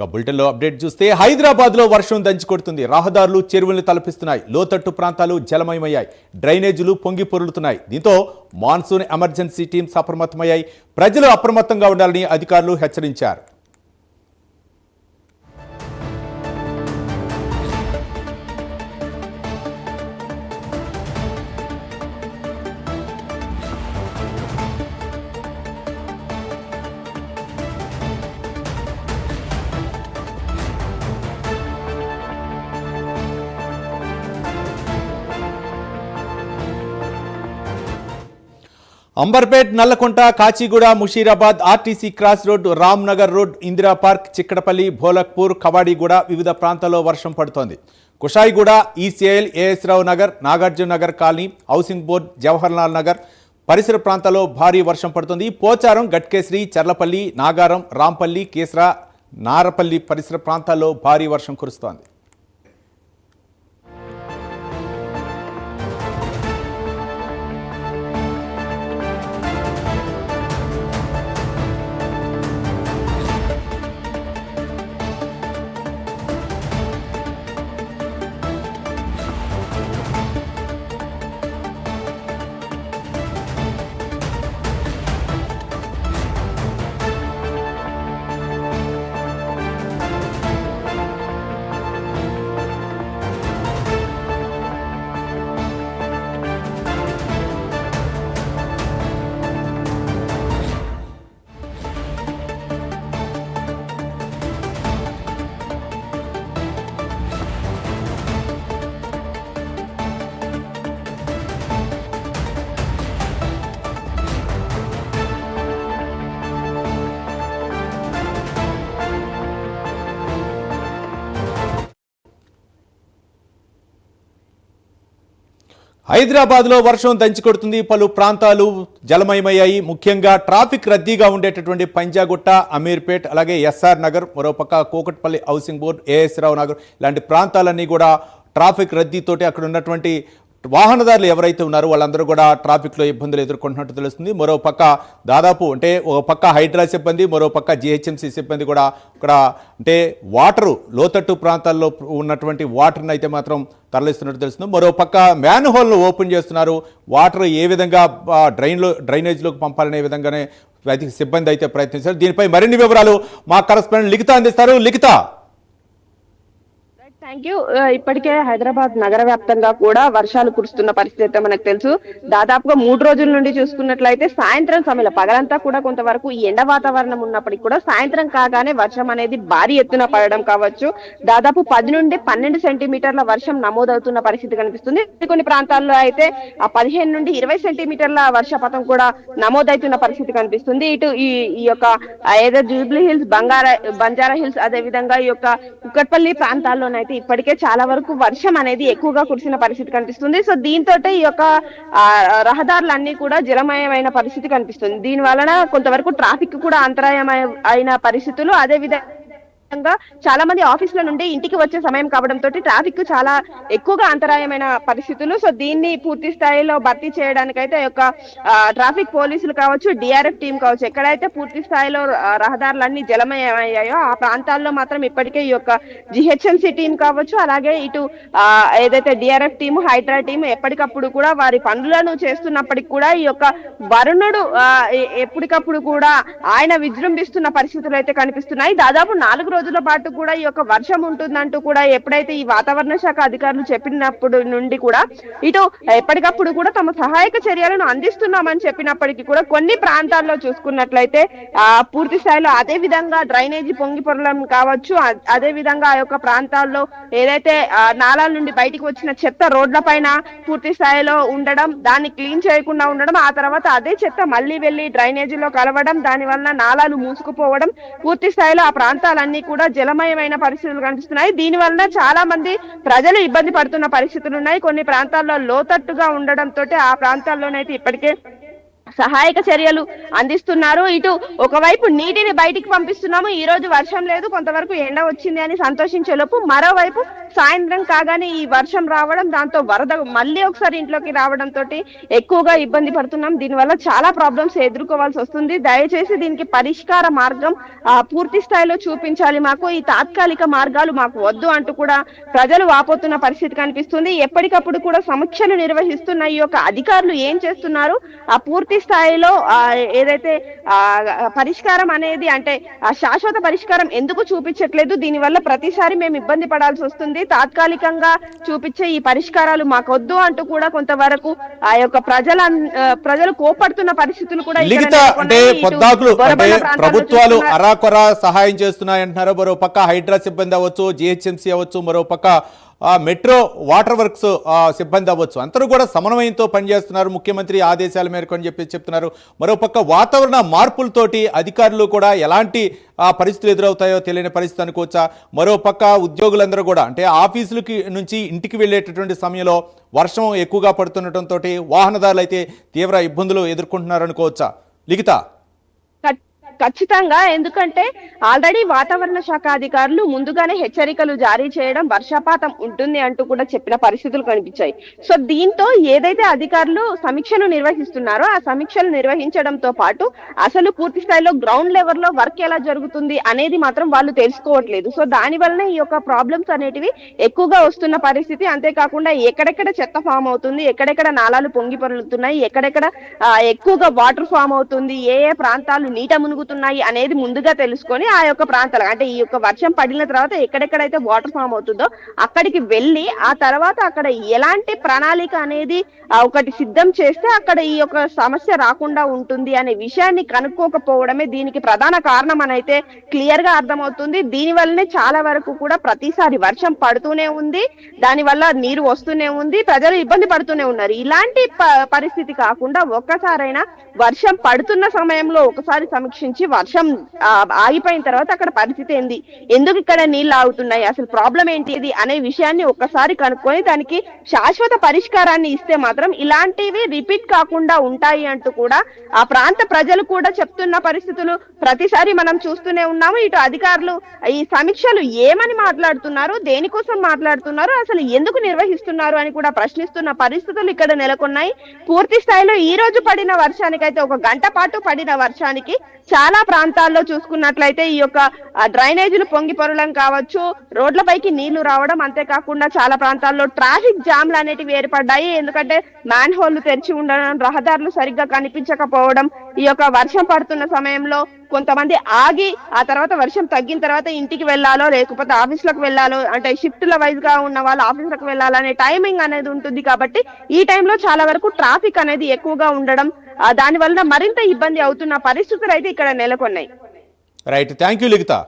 ఇక బులెటిన్లో అప్డేట్ చూస్తే హైదరాబాద్లో వర్షం దంచి కొడుతుంది. రహదారులు చెరువుల్ని తలపిస్తున్నాయి. లోతట్టు ప్రాంతాలు జలమయమయ్యాయి. డ్రైనేజీలు పొంగి పొరులుతున్నాయి. దీంతో మాన్సూన్ ఎమర్జెన్సీ టీమ్స్ అప్రమత్తమయ్యాయి. ప్రజలు అప్రమత్తంగా ఉండాలని అధికారులు హెచ్చరించారు. Amberpet Nallakunta Kachiguda Musheerabad RTC cross road Ramnagar road Indira park Chikkadpally Bholakpur Kavadiguda వివిధ ప్రాంతాల్లో వర్షం పడుతోంది. Kushaiguda ECIL AS Rao Nagar Nagarjuna Nagar colony housing board Jawaharlal Nagar పరిసర ప్రాంతాల్లో భారీ వర్షం పడుతుంది. పోచారం గట్కేశ్రీ చర్లపల్లి నాగారం రాంపల్లి కేసరా నారపల్లి పరిసర ప్రాంతాల్లో భారీ వర్షం కురుస్తోంది. హైదరాబాద్లో వర్షం దంచికొడుతుంది. పలు ప్రాంతాలు జలమయమయ్యాయి. ముఖ్యంగా ట్రాఫిక్ రద్దీగా ఉండేటటువంటి పంజాగుట్ట అమీర్పేట్ అలాగే ఎస్ఆర్ నగర్ మరోపక్క Kukatpally housing board AS Rao Nagar ఇలాంటి ప్రాంతాలన్నీ కూడా ట్రాఫిక్ రద్దీతోటి అక్కడ ఉన్నటువంటి వాహనదారులు ఎవరైతే ఉన్నారో వాళ్ళందరూ కూడా ట్రాఫిక్లో ఇబ్బందులు ఎదుర్కొంటున్నట్టు తెలుస్తుంది. మరో పక్క దాదాపు అంటే ఒక పక్క హైడ్రా సిబ్బంది మరో పక్క జిహెచ్ఎంసీ సిబ్బంది కూడా ఇక్కడ అంటే వాటరు లోతట్టు ప్రాంతాల్లో ఉన్నటువంటి వాటర్ని అయితే మాత్రం తరలిస్తున్నట్టు తెలుస్తుంది. మరో పక్క మ్యాన్ హోల్ను ఓపెన్ చేస్తున్నారు. వాటర్ ఏ విధంగా డ్రైన్లో డ్రైనేజ్లోకి పంపాలనే విధంగానే అయితే సిబ్బంది అయితే ప్రయత్నించారు దీనిపై మరిన్ని వివరాలు మా కరస్పాండెంట్ లిఖిత అందిస్తారు. లిఖిత! థ్యాంక్ యూ uh, ఇప్పటికే హైదరాబాద్ నగర వ్యాప్తంగా కూడా వర్షాలు కురుస్తున్న పరిస్థితి అయితే మనకు తెలుసు. దాదాపుగా మూడు రోజుల నుండి చూసుకున్నట్లయితే సాయంత్రం సమయంలో పగలంతా కూడా కొంతవరకు ఎండ వాతావరణం ఉన్నప్పటికీ కూడా సాయంత్రం కాగానే వర్షం అనేది భారీ ఎత్తున పడడం కావచ్చు. దాదాపు పది నుండి పన్నెండు సెంటీమీటర్ల వర్షం నమోదవుతున్న పరిస్థితి కనిపిస్తుంది. కొన్ని ప్రాంతాల్లో అయితే ఆ పదిహేను నుండి ఇరవై సెంటీమీటర్ల వర్షపాతం కూడా నమోదవుతున్న పరిస్థితి కనిపిస్తుంది. ఇటు ఈ ఈ యొక్క ఏదో జూబ్లీ హిల్స్ బంగారా బంజారా హిల్స్ అదే విధంగా ఈ యొక్క కుక్కట్పల్లి ప్రాంతాల్లోనైతే ఇప్పటికే చాలా వరకు వర్షం అనేది ఎక్కువగా కురిసిన పరిస్థితి కనిపిస్తుంది. సో దీంతో ఈ యొక్క ఆ, రహదారులన్నీ కూడా జలమయమైన పరిస్థితి కనిపిస్తుంది. దీని వలన కొంతవరకు ట్రాఫిక్ కూడా అంతరాయం అయిన పరిస్థితులు. అదే విధంగా విధంగా చాలా మంది ఆఫీసుల నుండి ఇంటికి వచ్చే సమయం కావడంతో ట్రాఫిక్ చాలా ఎక్కువగా అంతరాయమైన పరిస్థితులు. సో దీన్ని పూర్తి స్థాయిలో భర్తీ చేయడానికైతే ఈ యొక్క ట్రాఫిక్ పోలీసులు కావచ్చు డిఆర్ఎఫ్ టీం కావచ్చు ఎక్కడైతే పూర్తి స్థాయిలో రహదారులన్నీ జలమయమయ్యాయో ఆ ప్రాంతాల్లో మాత్రం ఇప్పటికే ఈ యొక్క జిహెచ్ఎంసీ టీం కావచ్చు అలాగే ఇటు ఏదైతే డిఆర్ఎఫ్ టీం హైడ్రా టీం ఎప్పటికప్పుడు కూడా వారి పనులను చేస్తున్నప్పటికి కూడా ఈ యొక్క వరుణుడు ఎప్పటికప్పుడు కూడా ఆయన విజృంభిస్తున్న పరిస్థితులు అయితే కనిపిస్తున్నాయి. దాదాపు నాలుగు రోజుల పాటు కూడా ఈ యొక్క వర్షం ఉంటుందంటూ కూడా ఎప్పుడైతే ఈ వాతావరణ శాఖ అధికారులు చెప్పినప్పుడు నుండి కూడా ఇటు ఎప్పటికప్పుడు కూడా తమ సహాయక చర్యలను అందిస్తున్నామని చెప్పినప్పటికీ కూడా కొన్ని ప్రాంతాల్లో చూసుకున్నట్లయితే ఆ పూర్తి స్థాయిలో అదే విధంగా డ్రైనేజీ పొంగి పొరలం కావచ్చు. అదే విధంగా ఆ యొక్క ప్రాంతాల్లో ఏదైతే నాలాల నుండి బయటికి వచ్చిన చెత్త రోడ్ల పైన పూర్తి స్థాయిలో ఉండడం దాన్ని క్లీన్ చేయకుండా ఉండడం ఆ తర్వాత అదే చెత్త మళ్ళీ వెళ్ళి డ్రైనేజీలో కలవడం దాని వలన నాలాలు మూసుకుపోవడం పూర్తి స్థాయిలో ఆ ప్రాంతాలన్నీ కూడా జలమయమైన పరిస్థితులు కనిపిస్తున్నాయి. దీని వలన చాలా మంది ప్రజలు ఇబ్బంది పడుతున్న పరిస్థితులు ఉన్నాయి. కొన్ని ప్రాంతాల్లో లోతట్టుగా ఉండడంతో ఆ ప్రాంతాల్లోనైతే ఇప్పటికే సహాయక చర్యలు అందిస్తున్నారు. ఇటు ఒకవైపు నీటిని బయటికి పంపిస్తున్నాము. ఈ రోజు వర్షం లేదు. కొంతవరకు ఎండ వచ్చింది అని సంతోషించే లోపు మరోవైపు సాయంత్రం కాగానే ఈ వర్షం రావడం దాంతో వరద మళ్ళీ ఒకసారి ఇంట్లోకి రావడం తోటి ఎక్కువగా ఇబ్బంది పడుతున్నాం. దీనివల్ల చాలా ప్రాబ్లమ్స్ ఎదుర్కోవాల్సి వస్తుంది. దయచేసి దీనికి పరిష్కార మార్గం పూర్తి స్థాయిలో చూపించాలి మాకు. ఈ తాత్కాలిక మార్గాలు మాకు వద్దు అంటూ కూడా ప్రజలు వాపోతున్న పరిస్థితి కనిపిస్తుంది. ఎప్పటికప్పుడు కూడా సమీక్షలు నిర్వహిస్తున్న ఈ యొక్క అధికారులు ఏం చేస్తున్నారు? ఆ పూర్తి స్థాయిలో ఆ, ఏదైతే ఆ పరిష్కారం అనేది అంటే ఆ శాశ్వత పరిష్కారం ఎందుకు చూపించట్లేదు? దీనివల్ల ప్రతిసారి మేము ఇబ్బంది పడాల్సి వస్తుంది. తాత్కాలికంగా చూపించే ఈ పరిష్కారాలు మాకొద్దు అంటూ కూడా కొంతవరకు ఆ యొక్క ప్రజల ప్రజలు కోపడుతున్న పరిస్థితులు కూడా అంటే పొద్దాకులు ప్రభుత్వాలు అరాకొర సహాయం చేస్తున్నాయి అంటున్నారు మరో పక్క హైడ్రా సిబ్బంది అవ్వచ్చు జిహెచ్ఎంసీ అవ్వచ్చు మరో పక్క మెట్రో వాటర్ వర్క్స్ సిబ్బంది అవ్వచ్చు. అందరూ కూడా సమన్వయంతో పనిచేస్తున్నారు. ముఖ్యమంత్రి ఆదేశాల మేరకు అని చెప్పి చెప్తున్నారు. మరోపక్క వాతావరణ మార్పులతోటి అధికారులు కూడా ఎలాంటి పరిస్థితులు ఎదురవుతాయో తెలియని పరిస్థితి అనుకోవచ్చా? మరోపక్క ఉద్యోగులందరూ కూడా అంటే ఆఫీసులకి నుంచి ఇంటికి వెళ్ళేటటువంటి సమయంలో వర్షం ఎక్కువగా పడుతుండటంతో వాహనదారులు అయితే తీవ్ర ఇబ్బందులు ఎదుర్కొంటున్నారు అనుకోవచ్చా? లిఖిత. ఖచ్చితంగా ఎందుకంటే ఆల్రెడీ వాతావరణ శాఖ అధికారులు ముందుగానే హెచ్చరికలు జారీ చేయడం వర్షపాతం ఉంటుంది అంటూ కూడా చెప్పిన పరిస్థితులు కనిపించాయి. సో దీంతో ఏదైతే అధికారులు సమీక్షలు నిర్వహిస్తున్నారో ఆ సమీక్షలు నిర్వహించడంతో పాటు అసలు పూర్తి స్థాయిలో గ్రౌండ్ లెవెల్లో వర్క్ ఎలా జరుగుతుంది అనేది మాత్రం వాళ్ళు తెలుసుకోవట్లేదు. సో దాని వలన ఈ యొక్క ప్రాబ్లమ్స్ అనేటివి ఎక్కువగా వస్తున్న పరిస్థితి. అంతేకాకుండా ఎక్కడెక్కడ చెత్త ఫామ్ అవుతుంది ఎక్కడెక్కడ నాలాలు పొంగి పొరులుతున్నాయి ఎక్కడెక్కడ ఎక్కువగా వాటర్ ఫామ్ అవుతుంది ఏ ఏ ప్రాంతాలు నీట జరుగుతున్నాయి అనేది ముందుగా తెలుసుకొని ఆ యొక్క ప్రాంతాలు అంటే ఈ యొక్క వర్షం పడిన తర్వాత ఎక్కడెక్కడైతే వాటర్ ఫామ్ అవుతుందో అక్కడికి వెళ్ళి ఆ తర్వాత అక్కడ ఎలాంటి ప్రణాళిక అనేది ఒకటి సిద్ధం చేస్తే అక్కడ ఈ యొక్క సమస్య రాకుండా ఉంటుంది అనే విషయాన్ని కనుక్కోకపోవడమే దీనికి ప్రధాన కారణం అని అయితే క్లియర్గా అర్థమవుతుంది. దీని వల్లనే చాలా వరకు కూడా ప్రతిసారి వర్షం పడుతూనే ఉంది. దాని వల్ల నీరు వస్తూనే ఉంది ప్రజలు ఇబ్బంది పడుతూనే ఉన్నారు. ఇలాంటి పరిస్థితి కాకుండా ఒక్కసారైనా వర్షం పడుతున్న సమయంలో ఒకసారి సమీక్షించి వర్షం ఆగిపోయిన తర్వాత అక్కడ పరిస్థితి ఏంది? ఎందుకు ఇక్కడ నీళ్ళు ఆగుతున్నాయి? అసలు ప్రాబ్లం ఏంటిది? అనే విషయాన్ని ఒక్కసారి కనుక్కొని దానికి శాశ్వత పరిష్కారాన్ని ఇస్తే మాత్రం ఇలాంటివి రిపీట్ కాకుండా ఉంటాయి అంటూ కూడా ఆ ప్రాంత ప్రజలు కూడా చెప్తున్న పరిస్థితులు ప్రతిసారి మనం చూస్తూనే ఉన్నాము ఇటు అధికారులు ఈ సమీక్షలు ఏమని మాట్లాడుతున్నారు దేనికోసం మాట్లాడుతున్నారు అసలు ఎందుకు నిర్వహిస్తున్నారు అని కూడా ప్రశ్నిస్తున్న పరిస్థితులు ఇక్కడ నెలకొన్నాయి. పూర్తి స్థాయిలో ఈ రోజు పడిన వర్షానికైతే ఒక గంట పాటు పడిన వర్షానికి చాలా ప్రాంతాల్లో చూసుకున్నట్లయితే ఈ యొక్క డ్రైనేజీలు పొంగి పొరలం కావచ్చు రోడ్లపైకి నీళ్ళు రావడం అంతేకాకుండా చాలా ప్రాంతాల్లో ట్రాఫిక్ జామ్లు అనేటివి ఏర్పడ్డాయి. ఎందుకంటే మ్యాన్ హోల్లు తెరిచి ఉండడం రహదారులు సరిగ్గా కనిపించకపోవడం ఈ యొక్క వర్షం పడుతున్న సమయంలో కొంతమంది ఆగి ఆ తర్వాత వర్షం తగ్గిన తర్వాత ఇంటికి వెళ్ళాలో లేకపోతే ఆఫీసులకు వెళ్ళాలో అంటే షిఫ్ట్ల వైజ్గా ఉన్న వాళ్ళు ఆఫీసులకు వెళ్ళాలనే టైమింగ్ అనేది ఉంటుంది కాబట్టి ఈ టైంలో చాలా వరకు ట్రాఫిక్ అనేది ఎక్కువగా ఉండడం దాని వలన మరింత ఇబ్బంది అవుతున్న పరిస్థితులు అయితే ఇక్కడ నెలకొన్నాయి. Right thank you Likhita